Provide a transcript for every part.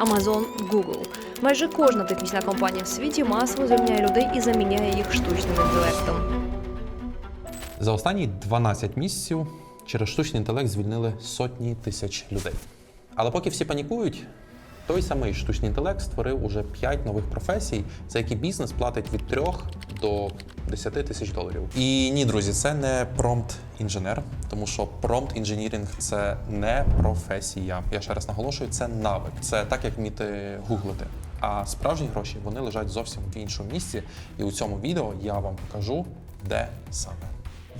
Amazon, Google. Майже кожна технічна компанія в світі масово звільняє людей і заміняє їх штучним інтелектом. За останні 12 місяців через штучний інтелект звільнили сотні тисяч людей. Але поки всі панікують, той самий штучний інтелект створив уже 5 нових професій, за які бізнес платить від 3 до 10 тисяч доларів. І ні, друзі, це не промпт-інженер, тому що промпт-інженірінг це не професія. Я ще раз наголошую, це навик. Це так, як вміти гуглити. А справжні гроші вони лежать зовсім в іншому місці. І у цьому відео я вам покажу, де саме.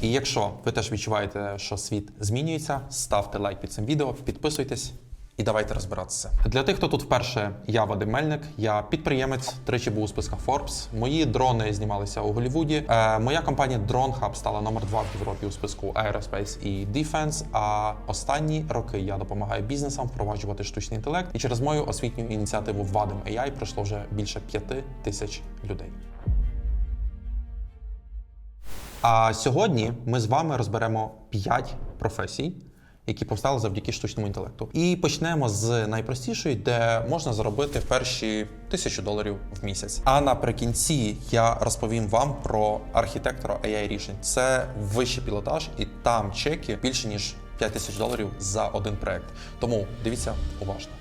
І якщо ви теж відчуваєте, що світ змінюється, ставте лайк під цим відео, підписуйтесь і давайте розбиратися. Для тих, хто тут вперше, я Вадим Мельник, я підприємець, тричі був у списках Forbes. Мої дрони знімалися у Голлівуді. Е, моя компанія Drone Hub стала номер два в Європі у списку Aerospace і Defense. А останні роки я допомагаю бізнесам впроваджувати штучний інтелект. І через мою освітню ініціативу Вадим AI пройшло вже більше п'яти тисяч людей. А сьогодні ми з вами розберемо 5 професій, які повстали завдяки штучному інтелекту. І почнемо з найпростішої, де можна заробити перші тисячу доларів в місяць. А наприкінці я розповім вам про архітектора AI рішень. Це вищий пілотаж, і там чеки більше ніж 5 тисяч доларів за один проект. Тому дивіться уважно.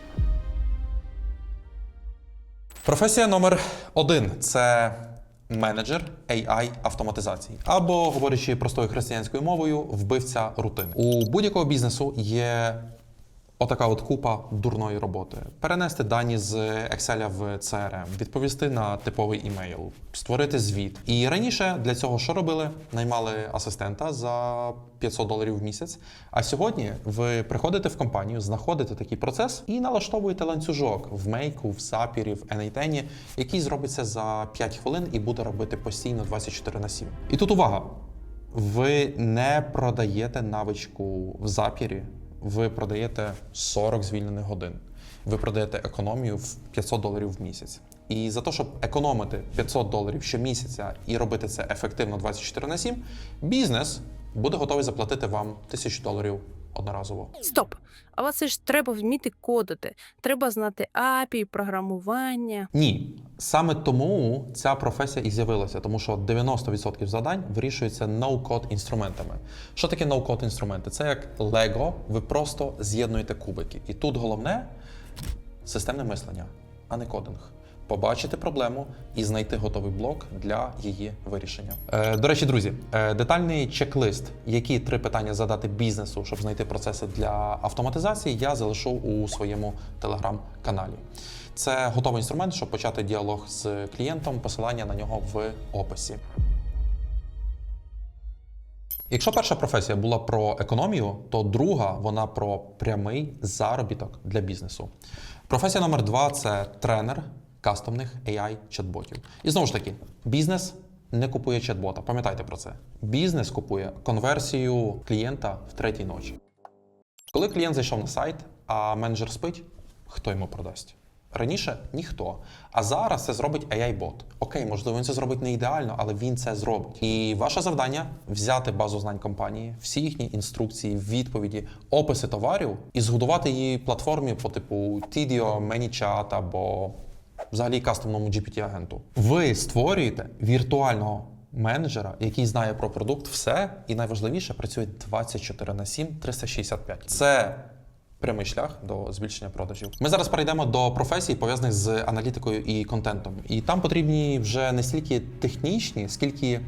Професія номер один це менеджер AI автоматизації, або, говорячи простою християнською мовою, вбивця рутин. У будь-якого бізнесу є отака от купа дурної роботи: перенести дані з Excel в CRM, відповісти на типовий імейл, створити звіт. І раніше для цього що робили? Наймали асистента за 500 доларів в місяць. А сьогодні ви приходите в компанію, знаходите такий процес і налаштовуєте ланцюжок в мейку, в сапірі, в N8, який зробиться за 5 хвилин і буде робити постійно 24 на 7. І тут увага! Ви не продаєте навичку в запірі, ви продаєте 40 звільнених годин. Ви продаєте економію в 500 доларів в місяць. І за те, щоб економити 500 доларів щомісяця і робити це ефективно 24 на 7, бізнес буде готовий заплатити вам 1000 доларів одноразово. Стоп! Але це ж треба вміти кодити. Треба знати API, програмування. Ні, саме тому ця професія і з'явилася, тому що 90% завдань вирішується ноу-код інструментами. Що таке ноу-код інструменти? Це як Lego, ви просто з'єднуєте кубики. І тут головне системне мислення, а не кодинг. Побачити проблему і знайти готовий блок для її вирішення. Е, до речі, друзі, е, детальний чек-лист, які три питання задати бізнесу, щоб знайти процеси для автоматизації, я залишу у своєму телеграм-каналі. Це готовий інструмент, щоб почати діалог з клієнтом. Посилання на нього в описі. Якщо перша професія була про економію, то друга вона про прямий заробіток для бізнесу. Професія номер два це тренер кастомних AI чат-ботів. І знову ж таки, бізнес не купує чат-бота. Пам'ятайте про це. Бізнес купує конверсію клієнта в третій ночі. Коли клієнт зайшов на сайт, а менеджер спить, хто йому продасть? Раніше ніхто. А зараз це зробить AI-бот. Окей, можливо, він це зробить не ідеально, але він це зробить. І ваше завдання взяти базу знань компанії, всі їхні інструкції, відповіді, описи товарів і згодувати її платформі по типу Tidio, ManyChat або взагалі кастомному GPT-агенту. Ви створюєте віртуального менеджера, який знає про продукт все, і найважливіше працює 24 на 7, 365. Це прямий шлях до збільшення продажів. Ми зараз перейдемо до професій, пов'язаних з аналітикою і контентом. І там потрібні вже не стільки технічні, скільки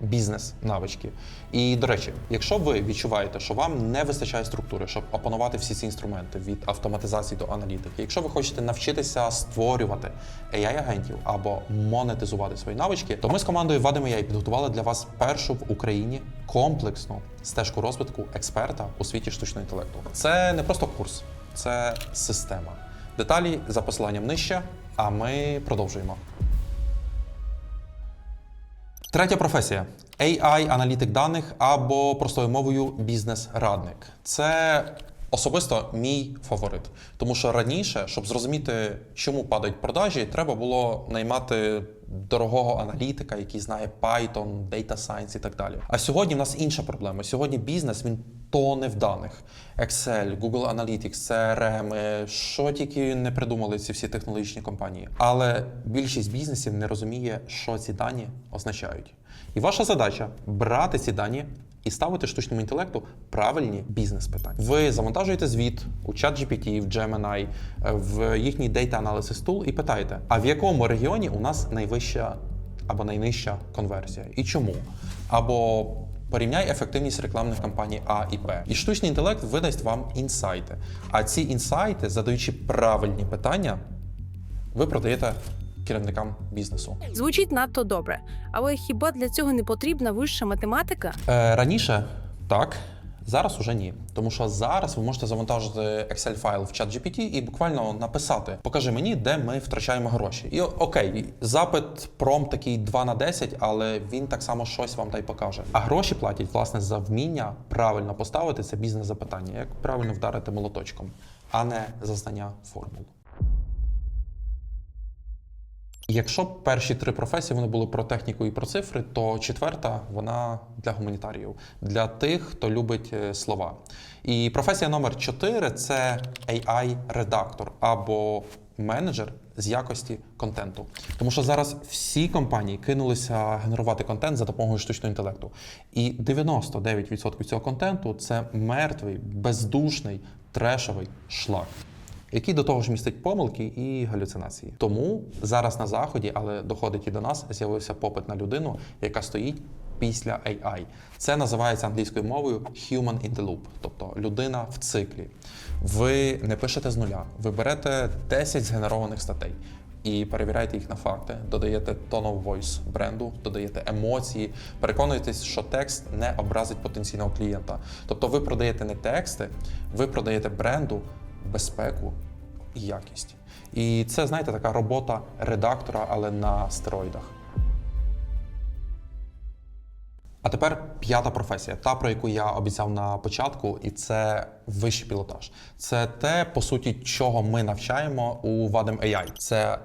бізнес навички. І до речі, якщо ви відчуваєте, що вам не вистачає структури, щоб опанувати всі ці інструменти від автоматизації до аналітики, якщо ви хочете навчитися створювати AI-агентів або монетизувати свої навички, то ми з командою Вадим AI підготували для вас першу в Україні комплексну стежку розвитку експерта у світі штучного інтелекту. Це не просто курс, це система. Деталі за посиланням нижче, а ми продовжуємо. Третя професія AI-аналітик даних або простою мовою бізнес-радник. Це особисто мій фаворит. Тому що раніше, щоб зрозуміти, чому падають продажі, треба було наймати дорогого аналітика, який знає Python, Data Science і так далі. А сьогодні в нас інша проблема. Сьогодні бізнес він тони в даних. Excel, Google Analytics, CRM, що тільки не придумали ці всі технологічні компанії. Але більшість бізнесів не розуміє, що ці дані означають. І ваша задача брати ці дані і ставити штучному інтелекту правильні бізнес-питання. Ви завантажуєте звіт у ChatGPT, в Gemini, е, в їхній Data Analysis Tool і питаєте, а в якому регіоні у нас найвища або найнижча конверсія? І чому? Або порівняй ефективність рекламних кампаній А і Б. І штучний інтелект видасть вам інсайти. А ці інсайти, задаючи правильні питання, ви продаєте керівникам бізнесу. Звучить надто добре, але хіба для цього не потрібна вища математика? Е, раніше так, зараз уже ні. Тому що зараз ви можете завантажити Excel файл в ChatGPT і буквально написати: покажи мені, де ми втрачаємо гроші. І окей, запит пром такий 2 на 10, але він так само щось вам та й покаже. А гроші платять власне за вміння правильно поставити це бізнес-запитання, як правильно вдарити молоточком, а не за знання формул. Якщо перші три професії вони були про техніку і про цифри, то четверта вона для гуманітаріїв, для тих, хто любить е, слова. І професія номер 4 це AI-редактор або менеджер з якості контенту. Тому що зараз всі компанії кинулися генерувати контент за допомогою штучного інтелекту. І 99% цього контенту це мертвий, бездушний, трешовий шлак який до того ж містить помилки і галюцинації. Тому зараз на заході, але доходить і до нас, з'явився попит на людину, яка стоїть після AI. Це називається англійською мовою human in the loop, тобто людина в циклі. Ви не пишете з нуля, ви берете 10 згенерованих статей. І перевіряєте їх на факти, додаєте tone of voice бренду, додаєте емоції, переконуєтесь, що текст не образить потенційного клієнта. Тобто ви продаєте не тексти, ви продаєте бренду безпеку і якість. І це, знаєте, така робота редактора, але на стероїдах. А тепер п'ята професія, та про яку я обіцяв на початку, і це вищий пілотаж. Це те, по суті, чого ми навчаємо у Vadim AI. Це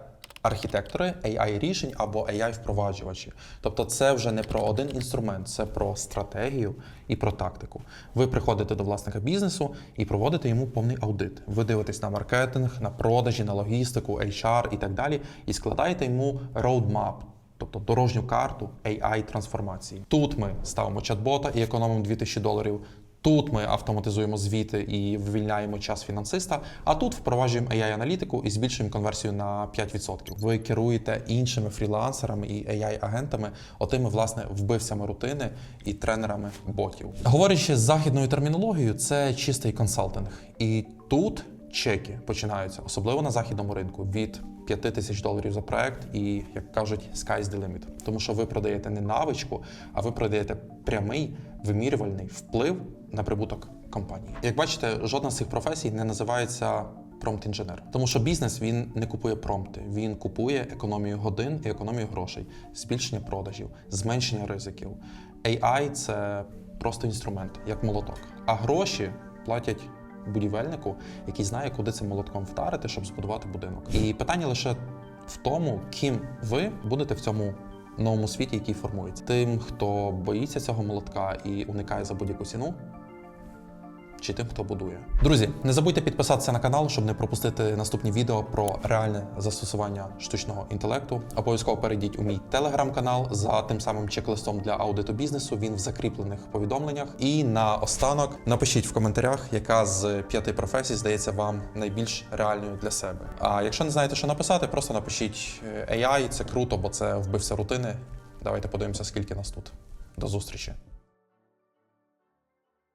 архітектори AI рішень або AI впроваджувачі. Тобто, це вже не про один інструмент, це про стратегію і про тактику. Ви приходите до власника бізнесу і проводите йому повний аудит. Ви дивитесь на маркетинг, на продажі, на логістику, HR і так далі, і складаєте йому roadmap, тобто дорожню карту AI трансформації. Тут ми ставимо чат-бота і економимо 2000 доларів. Тут ми автоматизуємо звіти і вивільняємо час фінансиста, а тут впроваджуємо AI-аналітику і збільшуємо конверсію на 5%. Ви керуєте іншими фрілансерами і AI-агентами, отими, власне, вбивцями рутини і тренерами ботів. Говорячи з західною термінологією, це чистий консалтинг. І тут чеки починаються, особливо на західному ринку, від 5 тисяч доларів за проект, і як кажуть, sky's the limit. Тому що ви продаєте не навичку, а ви продаєте прямий вимірювальний вплив на прибуток компанії. Як бачите, жодна з цих професій не називається промпт-інженер, тому що бізнес він не купує промпти, він купує економію годин і економію грошей, збільшення продажів, зменшення ризиків. AI – це просто інструмент, як молоток. А гроші платять будівельнику, який знає, куди цим молотком вдарити, щоб збудувати будинок. І питання лише в тому, ким ви будете в цьому новому світі, який формується. Тим, хто боїться цього молотка і уникає за будь-яку ціну. Чи тим, хто будує. Друзі, не забудьте підписатися на канал, щоб не пропустити наступні відео про реальне застосування штучного інтелекту. Обов'язково перейдіть у мій телеграм-канал за тим самим чек-листом для аудиту бізнесу. Він в закріплених повідомленнях. І наостанок напишіть в коментарях, яка з п'яти професій здається вам найбільш реальною для себе. А якщо не знаєте, що написати, просто напишіть е, AI, це круто, бо це вбився рутини. Давайте подивимося, скільки нас тут. До зустрічі.